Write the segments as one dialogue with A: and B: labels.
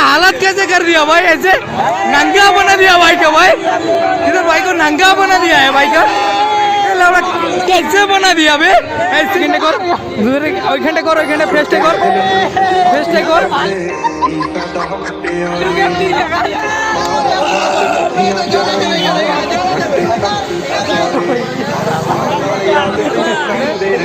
A: हालत कैसे कर दिया भाई ऐसे नंगा बना दिया भाई को भाई इधर भाई को नंगा बना दिया है भाई का এ লাউড়া कैसे बना दिया बे ऐसे এখানে কর দূরে ওইখানে কর ওইখানে ফেস্টে কর ফেস্টে কর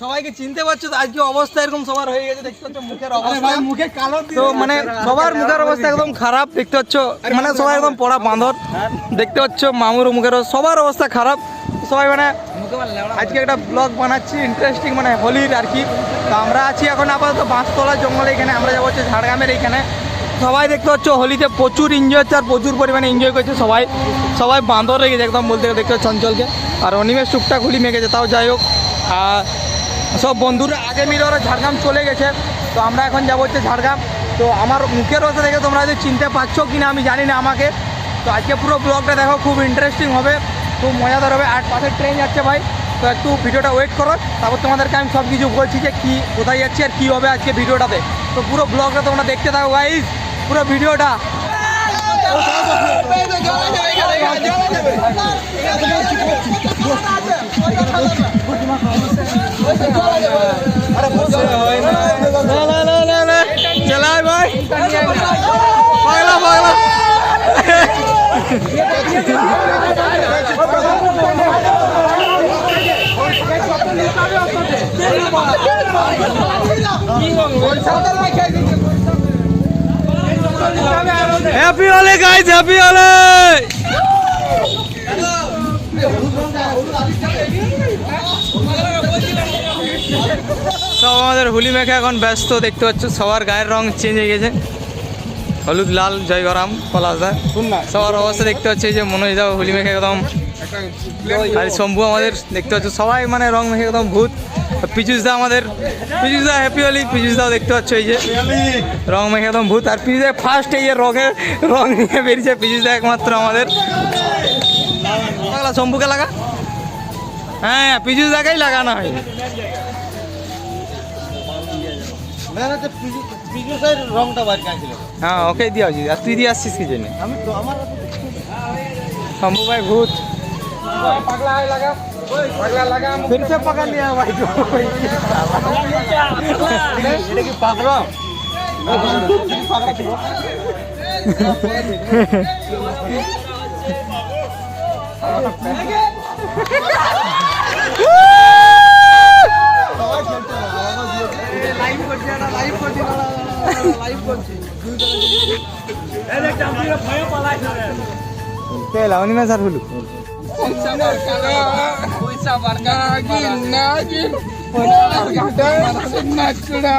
A: সবাইকে চিনতে পারছ তো? আজকে অবস্থা এরকম সবার হয়ে গেছে দেখতে পাচ্ছ মুখের অবস্থা।
B: মুখে কালো
A: তো মানে সবার মুখের অবস্থা একদম খারাপ দেখতে পাচ্ছ? মানে সবাই একদম পড়া বাঁধর দেখতে পাচ্ছ মামুর মুখের সবার অবস্থা খারাপ। সবাই মানে আজকে একটা ব্লগ বানাচ্ছি ইন্টারেস্টিং মানে হোলির আর কি। তো আমরা আছি এখন আপাতত বাঁশতলা জঙ্গলে এখানে আমরা যাব হচ্ছে ঝাড়গ্রামের এইখানে সবাই দেখতে পাচ্ছ হোলিতে প্রচুর এনজয় হচ্ছে আর প্রচুর পরিমাণে এনজয় করছে সবাই। সবাই বাঁধর রেখেছে একদম বলতে দেখতে পাচ্ছ অঞ্চলকে। আর অনিমেষ টুকটা খুলি মেখেছে তাও যাই হোক। আর সব বন্ধুরা, আগে মিলে ওরা ঝাড়গ্রাম চলে গেছে, তো আমরা এখন যাব হচ্ছে ঝাড়গ্রাম। তো আমার মুখের অবস্থা দেখে তোমরা হয়তো চিনতে পারছ কি না আমি জানি না আমাকে। তো আজকে পুরো ব্লগটা দেখো, খুব ইন্টারেস্টিং হবে, খুব মজাদার হবে। আর পাশে ট্রেন যাচ্ছে ভাই, তো একটু ভিডিওটা ওয়েট করো। তারপর তোমাদেরকে আমি সব কিছু বলছি যে কী, কোথায় যাচ্ছি আর কী হবে আজকে ভিডিওটাতে। তো পুরো ব্লগটা তোমরা দেখতে থাকো গাইজ পুরো ভিডিওটা। না, না, না, না, না। চালাই ভাই পাগলা পাগলা হ্যাপি হলে গাইজ হ্যাপি হলে সব আমাদের হোলি মেখে এখন ব্যস্ত দেখতে পাচ্ছ সবার গায়ের রং চেঞ্জ হয়ে গেছে। হলুদ লাল জয় জয়গরাম পলাশদা সবার অবস্থা দেখতে পাচ্ছি যে মনোজ দা হোলি মেখে একদম আর শম্ভু আমাদের দেখতে পাচ্ছ সবাই মানে রং মেখে একদম ভূত। পিচুস দা আমাদের পিচুস দা হ্যাপি হলি পিচুস দাও দেখতে পাচ্ছ এই যে। রং মেখে একদম ভূত। আর পিচুস দা ফার্স্ট এই যে রঙের রং নিয়ে বেরিয়েছে পিচুস দা একমাত্র আমাদের। শম্ভুকে লাগা? হ্যাঁ পিচুস দাকেই লাগানো হয়। হ্যাঁ ওকে দিয়ে উচিত আর তুই দিয়ে আসছিস কি জন্য? শম্ভু ভাই ভূত।
B: फिर से पकड़ लिया भाई को এটা কি পাগলা লাইভ করছি না লাইভ করছি না লাইভ করছি
A: কে লাউনি মে স্যার হলু
B: নাগিন নাচড়া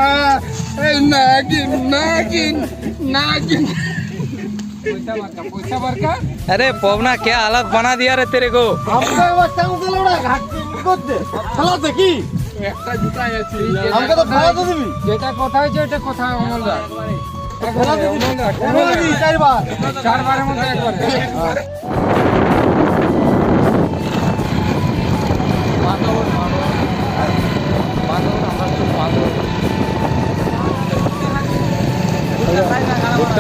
B: এই নাগিন নাগিন নাগিন পয়সা বারকা পয়সা বারকা
A: अरे पवना क्या हालत बना दिया रे तेरे को
B: আমরা বাচ্চা উঠে লোড়া ঘাট করতে খেলাতে কি একটা জুতাই আছে আমাকে তো খেলাতে দিবি যেটা কথা হয়েছে এটা কথা অমলদা খেলাতে দিবি চারবার চারবারের মধ্যে একবার
A: এ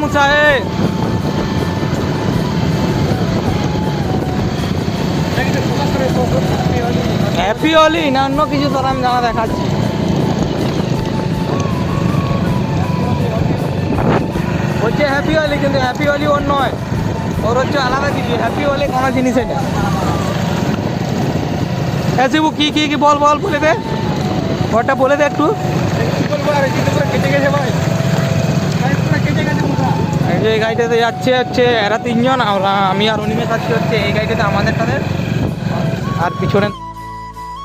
A: মুসা এ হ্যাপি হলি না অন্য কিছু তোর আমি জানা দেখাচ্ছি। হচ্ছে হ্যাপি হলি কিন্তু হ্যাপি হলি ওর নয়। ওর হচ্ছে আলাদা কিছু। হ্যাপি হলি কোনো জিনিস এটা। হ্যাঁ শিবু, কি কি কি বল বল, বলে দে। ওটা বলে দে একটু।
B: কেটে গেছে ভাই।
A: যে এই গাড়িটাতে যাচ্ছে হচ্ছে এরা তিনজন আমরা আমি আর অনিমেষ আজকে হচ্ছে এই গাড়িটাতে আমাদের তাদের আর পিছনে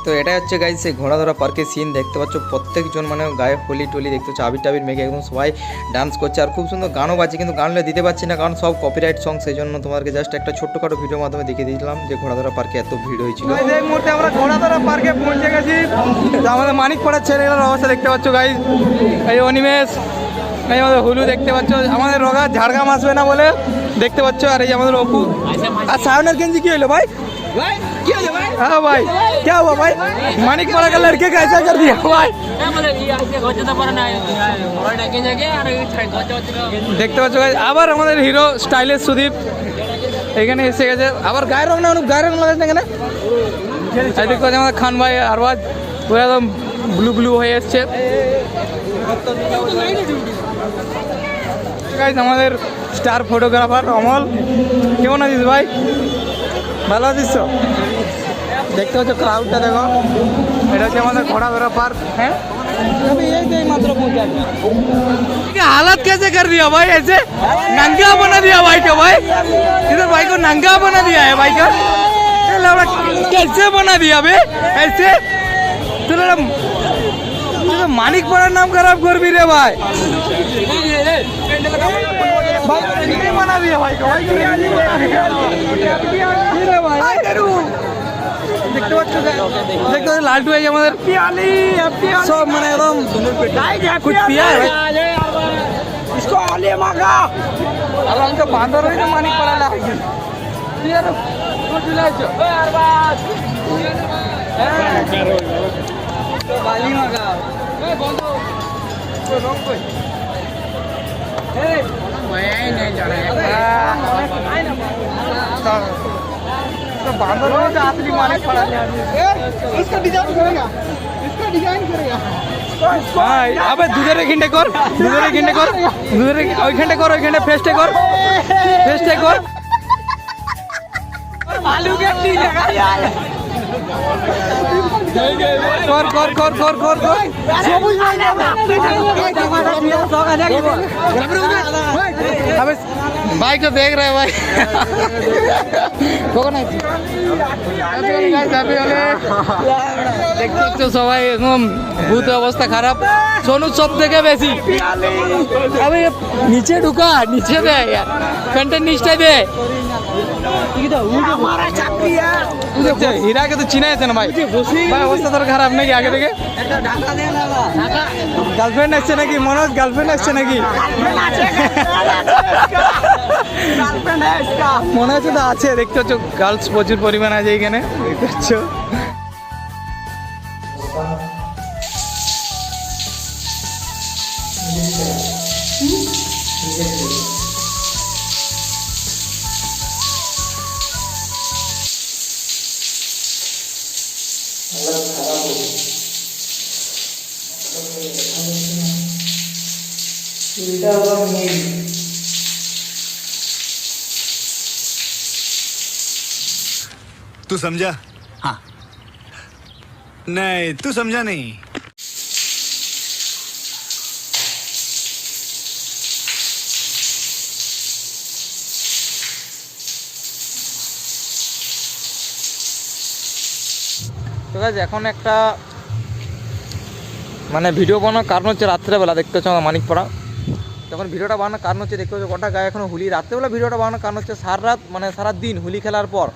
A: তো এটাই হচ্ছে গাইজ সেই ঘোড়াধরা পার্কের সিন দেখতে পাচ্ছ প্রত্যেকজন মানে গায়ে হোলি টলি দেখতে পাচ্ছ আবির টাবির মেঘে একদম সবাই ডান্স করছে। আর খুব সুন্দর গানও বাজছে কিন্তু গানগুলো দিতে পারছি না কারণ সব কপিরাইট সং সেই জন্য তোমাদেরকে জাস্ট একটা ছোট্টখাটো ভিডিওর মাধ্যমে দেখিয়ে দিয়েছিলাম যে ঘোড়াধরা পার্কে এত ভিড় হয়েছিল। এই মুহূর্তে আমরা ঘোড়াধরা পার্কে পৌঁছে গেছি। আমাদের মানিক পাড়ার ছেলেগুলোর অবস্থা দেখতে পাচ্ছ গাইজ এই অনিমেষ এই আমাদের হুলু দেখতে পাচ্ছ আমাদের রোগা ঝাড়গ্রাম আসবে না বলে দেখতে পাচ্ছ আর এই আমাদের অপু আর সায়নের গেঞ্জি কি হলো ভাই हाँ भाई क्या हुआ भाई मानिक पाड़ा का लड़के का ऐसा कर दिया भाई দেখতে পাচ্ছ guys, আবার আমাদের হিরো স্টাইলিশ সুদীপ এখানে এসে গেছে আবার গায়ের রং না অনুপ গায়ের রং লাগাচ্ছে না এখানে এই দেখতে পাচ্ছি আমাদের খান ভাই আরবাজ ও একদম ব্লু ব্লু হয়ে এসছে Guys, আমাদের স্টার ফটোগ্রাফার অমল কেমন আছিস ভাই ভালো আছিস তো দেখতে পাচ্ছ ক্রাউডটা দেখো এটা হচ্ছে আমাদের ঘোড়াঘোড়া পার্ক হ্যাঁ अभी यही तो मात्र पहुंचा क्या हालत कैसे कर दिया भाई ऐसे नंगा बना दिया भाई को भाई इधर भाई को नंगा बना दिया है भाई का ये लौड़ा कैसे बना दिया बे ऐसे तो लौड़ा तू तो मानिक पड़ा नाम खराब कर भी रे भाई भाई नहीं बना दिया भाई को भाई को नहीं बना दिया रे भाई দেখতে পাচ্ছ দেখতে পাচ্ছ লালটু এই আমাদের সব মানে একদম कुछ पिया है भाई इसको आले मांगा अब हम तो बांधर रही तो मानिक पड़ा ला पिया रो कुछ लाजो बाली मांगा ए बंदो कोई रोक कोई ए मैं नहीं जाना तो बांधर रही तो आखिरी मानिक पड़ा ले
B: इसका डिजाइन करेगा इसका डिजाइन करेगा
A: ভাই আবে দুধের এখানটা কর দুধের এখানটা কর দুধের ওইখানটা কর ওইখানটা ফেস্টে কর ফেস্টে কর আলু কেমনি কর কর কর কর কর কর अबे भाई को देख रहे हैं भाई কখন আছিস যাবে হলে দেখতে পাচ্ছ সবাই একদম ভূত অবস্থা খারাপ সোনু সব থেকে বেশি আবে নিচে ঢুকা নিচে দে यार প্যান্টের নিচটা দে দেখছো, হীরাকে তো চিনা আছে না ভাই? ভাই অবস্থা তোর খারাপ নাকি আগে থেকে? গার্লফ্রেন্ড আসছে নাকি? মনোজ গার্লফ্রেন্ড আসছে নাকি? মনে হচ্ছে তো আছে দেখতে পাচ্ছ গার্লস প্রচুর পরিমাণ আছে এখানে দেখতে পাচ্ছ?
C: तू समझा हाँ नहीं तू समझा नहीं
A: ঠিক আছে এখন একটা মানে ভিডিও বানানোর কারণ হচ্ছে রাত্রেবেলা দেখতে হচ্ছে আমার মানিকপাড়া যখন ভিডিওটা বানানোর কারণ হচ্ছে দেখতে হচ্ছে গোটা গায়ে এখনও হুলি। রাত্রেবেলা ভিডিওটা বানানোর কারণ হচ্ছে সারা রাত মানে সারা দিন হুলি খেলার পর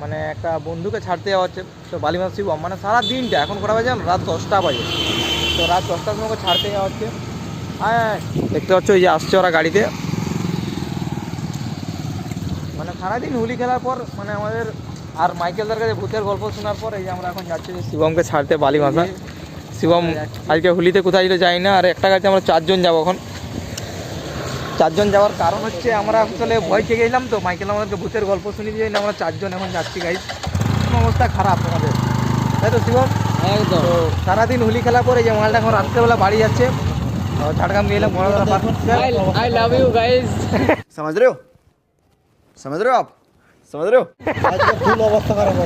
A: মানে একটা বন্ধুকে ছাড়তে যাওয়া হচ্ছে তো বালিমাস শিবম মানে সারা দিনটা এখন কটা বাজে রাত দশটা বাজে। তো রাত দশটার সময় ছাড়তে যাওয়া হচ্ছে। হ্যাঁ দেখতে পাচ্ছ এই যে আসছে ওরা গাড়িতে। মানে সারাদিন হোলি খেলার পর মানে আমাদের আর মাইকেলদার কাছে ভূতের গল্প শোনার পর এই যে আমরা এখন যাচ্ছি যে শিবমকে ছাড়তে বালি ভাষা শিবম আজকে হোলিতে কোথায় যেতে যাই না আর একটা গাছে আমরা চারজন যাব এখন। চারজন যাওয়ার কারণ হচ্ছে আমরা আসলে ভয় খেয়ে গেছিলাম তো। মাইকেল আমাদেরকে ভূতের গল্প শুনি দিয়ে আমরা চারজন এখন যাচ্ছি গাইজ অবস্থা খারাপ আমাদের। তাই তো শিবন?
B: একদম।
A: সারাদিন হোলি খেলা পরে যে মালটা এখন রাত্রেবেলা বাড়ি যাচ্ছে ঝাড়গ্রাম গেলাম
B: আই
C: লাভ ইউ গাইজ সমাজ রে সমাজ রে আপ? সমাজ রে
B: ফুল অবস্থা খারাপ